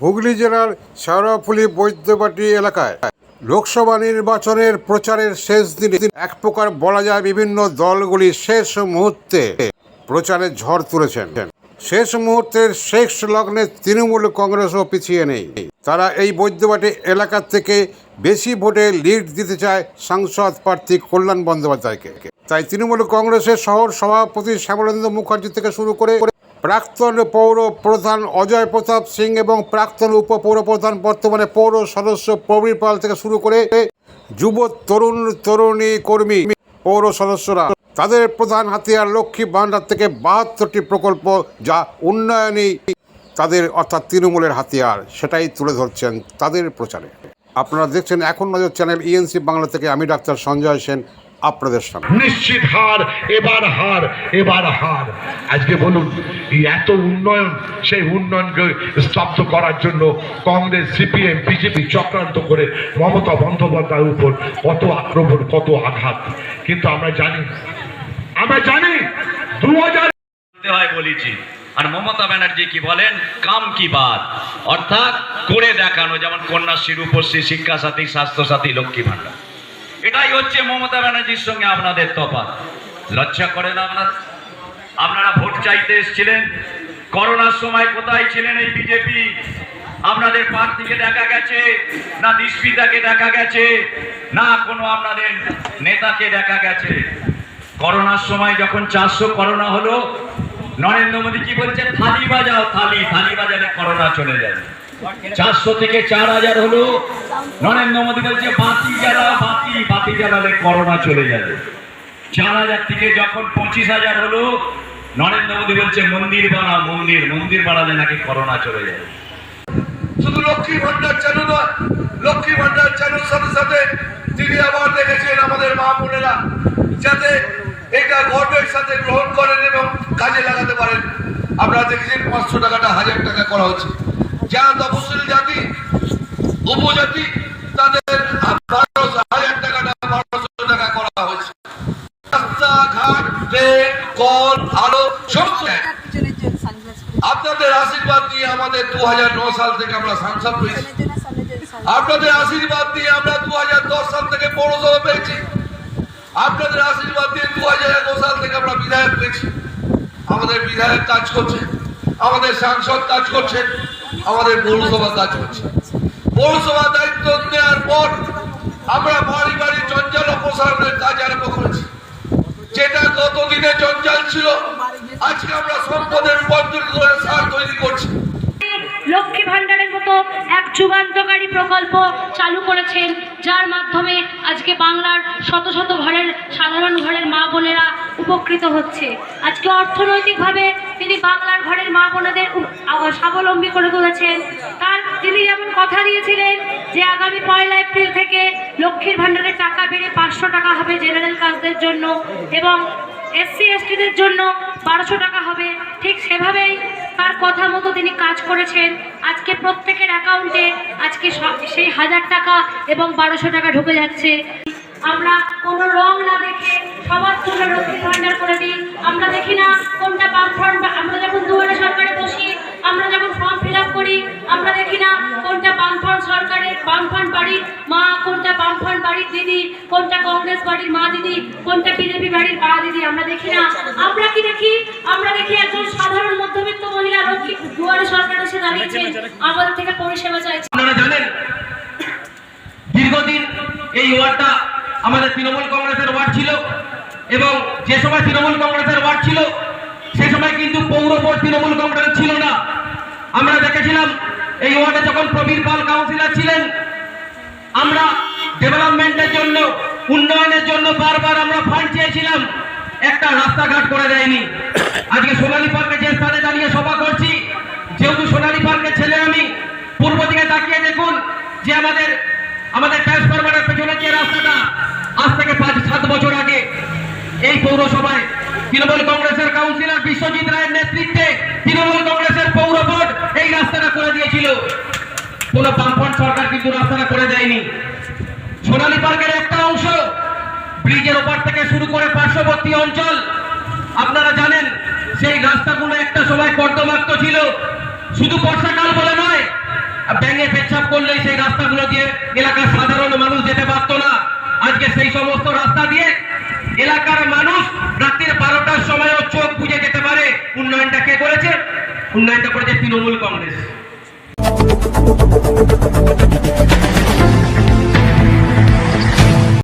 হুগলি জেলার শেওড়াফুলি বৈদ্যবাটি এলাকায় লোকসভা নির্বাচনের প্রচারের শেষ দিনে এক প্রকার বলা যায় বিভিন্ন দলগুলি শেষ মুহূর্তে প্রচারের ঝড় তুলেছেন। শেষ মুহূর্তের শেষ লগ্নে তৃণমূল কংগ্রেসও পিছিয়ে নেই। তারা এই বৈদ্যবাটি এলাকা থেকে বেশি ভোটে লিড দিতে চায় সাংসদ প্রার্থী কল্যাণ বন্দ্যোপাধ্যায়কে। তাই তৃণমূল কংগ্রেসের শহর সভাপতি শ্যামলেন্দ্র মুখার্জি থেকে শুরু করে প্রাক্তন পৌর প্রধান অজয় প্রতাপ সিং এবং প্রাক্তন উপপৌর প্রধান বর্তমানে পৌর সদস্য প্রবীর পাল থেকে শুরু করে যুব তরুণ তরুণী কর্মী পৌর সদস্যরা। তাদের প্রধান হাতিয়ার লক্ষ্মী ভাণ্ডার থেকে বাহাত্তরটি প্রকল্প যা উন্নয়নই তাদের অর্থাৎ তৃণমূলের হাতিয়ার, সেটাই তুলে ধরছেন তাদের প্রচারে। আপনারা দেখছেন এখন নজর চ্যানেল ইএনসি বাংলা থেকে, আমি ডাক্তার সঞ্জয় সেন। আপনাদের সামনে। নিশ্চিত হার এবার হার এবার হার। আজকে বলুন এই এত উন্নয়ন সেই উন্নয়নকে স্তব্ধ করার জন্য কংগ্রেস সিপিএম বিজেপি চক্রান্ত করে মমতা বন্দ্যোপাধ্যায়ের উপর কত আক্রমণ কত আঘাত। কিন্তু আমরা জানি আমরা জানি দু হাজার হয় বলেছি। আর মমতা ব্যানার্জি কি বলেন? কাম কি বাদ অর্থাৎ করে দেখানো যেমন কন্যাশ্রী রূপশ্রী শিক্ষা সাথী স্বাস্থ্য সাথী লক্ষ্মী ভাণ্ডার। এটাই হচ্ছে মমতা ব্যানার্জির সঙ্গে আপনাদের তফাৎ। লজ্জা করেন আপনার? আপনারা ভোট চাইতে এসেছিলেন। করোনার সময় কোথায় ছিলেন এই বিজেপি? আপনাদের প্রার্থীকে দেখা গেছে, না দিস্পিতাকে দেখা গেছে, না কোনো আপনাদের নেতাকে দেখা গেছে। করোনার সময় যখন চারশো করোনা হলো, নরেন্দ্র মোদী কি বলছে থালি বাজাও, থালি থালি বাজালে করোনা চলে যাবে। চারশো থেকে চার হাজার হলো নরেন্দ্র মোদী বলছে, বাতি জ্বালাও বাতি বাতি জ্বালালে করোনা চলে যাবে। চার হাজার থেকে যখন পঁচিশ হাজার হলো, নরেন্দ্র মোদী বলছে, মন্দির বানাও মন্দির মন্দির বানালে নাকি করোনা চলে যাবে। শুধু লক্ষ্মী ভান্ডার চালু নয় লক্ষ্মী ভান্ডার চালুর সাথে সাথে তিনি আবার দেখেছেন আমাদের মা বোনেরা যাতে এটা গর্বের সাথে গ্রহণ করেন এবং কাজে লাগাতে পারেন। আমরা দেখেছেন পাঁচশো টাকাটা হাজার টাকা করা হচ্ছে। যা তপশিল জাতি, উপজাতি, তাদের বারোশো হাজার টাকাটা বারোশো টাকা করা হয়েছে। রাস্তাঘাট, ট্রেন, কল, আলো আপনাদের আশীর্বাদ নিয়ে আমাদের দু সাল থেকে আমরা সাংসদ সানগ্লাস আপনাদের আশীর্বাদ দিয়ে আমরা দুহাজার দশ সাল থেকে পৌরসভা পেয়েছি। আপনাদের আশীর্বাদ দিয়ে দু সাল থেকে আমরা বিধায়ক পেয়েছি। আমাদের বিধায়ক কাজ করছে, আমাদের সাংসদ কাজ করছে। আমাদের পৌরসভা কাজ করছে। পৌরসভা দায়িত্ব নেওয়ার পর আমরা বাড়ি বাড়ি জঞ্জাল অপসারণের কাজ আরম্ভ করেছি। যেটা গতদিনে জঞ্জাল ছিল, আজকে আমরা সম্পদের রূপান্তরিত করে সার তৈরি করছি। লক্ষ্মী ভান্ডারের মতো এক যুগান্তকারী প্রকল্প চালু করেছেন, যার মাধ্যমে আজকে বাংলার শত শত ঘরের সাধারণ ঘরের মা বোনেরা উপকৃত হচ্ছে। আজকে অর্থনৈতিকভাবে তিনি বাংলার ঘরের মা বোনেদের স্বাবলম্বী করে তুলেছেন। তার, তিনি যেমন কথা দিয়েছিলেন যে আগামী পয়লা এপ্রিল থেকে লক্ষ্মীর ভাণ্ডারের টাকা বেড়ে পাঁচশো টাকা হবে জেনারেল কাজদের জন্য এবং এসসি, এসটিদের জন্য বারোশো টাকা হবে। ঠিক সেভাবেই তার কথা মতো তিনি কাজ করেছেন। আজকে প্রত্যেকের অ্যাকাউন্টে আজকে সেই হাজার টাকা এবং বারোশো টাকা ঢুকে যাচ্ছে। আমরা কোনো রং না দেখে সবার জন্য লক্ষ্মী ভাণ্ডার করে দিই আমরা দেখি না কোনটা বাম ফ্রন্ট আমরা যখন দুয়ারে সরকারে বসি আমরা যখন ফর্ম ফিল আপ করি আমরা দেখি না কোনটা বামফ্রন্ট সরকারের বামফ্রন্ট বাড়ির মা, কোনটা বামফ্রন্ট বাড়ির দিদি, কোনটা কংগ্রেস বাড়ির মা দিদি, কোনটা বিজেপি বাড়ির মা দিদি, আমরা দেখি না। আমরা কি দেখি? আমরা দেখি একজন সাধারণ মধ্যবিত্ত মহিলা লক্ষ্মী দুয়ারে সরকার এসে দাঁড়িয়েছেন আমাদের থেকে পরিষেবা চাইছে। আপনারা জানেন, দীর্ঘদিন এই ওয়ার্ডটা আমাদের তৃণমূল কংগ্রেসের ওয়ার্ড ছিল এবং যে সময় তৃণমূল কংগ্রেসের ওয়ার্ড ছিল, সে সময় কিন্তু পৌর বোর্ড তৃণমূল কংগ্রেস ছিল না। আমরা দেখেছিলাম, এই ওয়ার্ডে যখন প্রবীর পাল কাউন্সিলর ছিলেন আমরা ডেভেলপমেন্টের জন্য, উন্নয়নের জন্য বারবার আমরা ফান্ড চেয়েছিলাম। একটা রাস্তাঘাট করে দেয়নি। আজকে সোনালী পার্কে যে স্থানে দাঁড়িয়ে সভা করছি, যেহেতু সোনালী পার্কের ছেলে আমি, পূর্ব দিকে তাকিয়ে দেখুন যে আমাদের আমাদের ট্রান্সফরমারের পেছনে যে রাস্তাটা, আজ থেকে পাঁচ, সাত বছর আগে এই পৌরসভায় তৃণমূল কংগ্রেসের কাউন্সিলর বিশ্বজিৎ রায়ের নেতৃত্বে তৃণমূল কংগ্রেসের পৌর বোর্ড এই রাস্তাটা করে দিয়েছিল। কোনো বামফ্রন্ট সরকার কিন্তু রাস্তাটা করে দেয়নি। সোনালী পার্কের একটা অংশ ব্রিজের ওপার থেকে শুরু করে পার্শ্ববর্তী অঞ্চল। আপনারা জানেন, সেই রাস্তাগুলো একটা সময় কর্দমাক্ত ছিল। শুধু বর্ষাকাল বলে নয়, ব্যাঙে পেচ্ছাপ করলেই সেই রাস্তাগুলো দিয়ে এলাকার সাধারণ মানুষ যেতে পারতো না। আজকে সেই সমস্ত রাস্তা দিয়ে এলাকার মানুষ রাত্রির বারোটার সময়ও চোখ বুঝে যেতে পারে। উন্নয়নটা কে করেছে? উন্নয়নটা করেছে তৃণমূল কংগ্রেস। Thank you.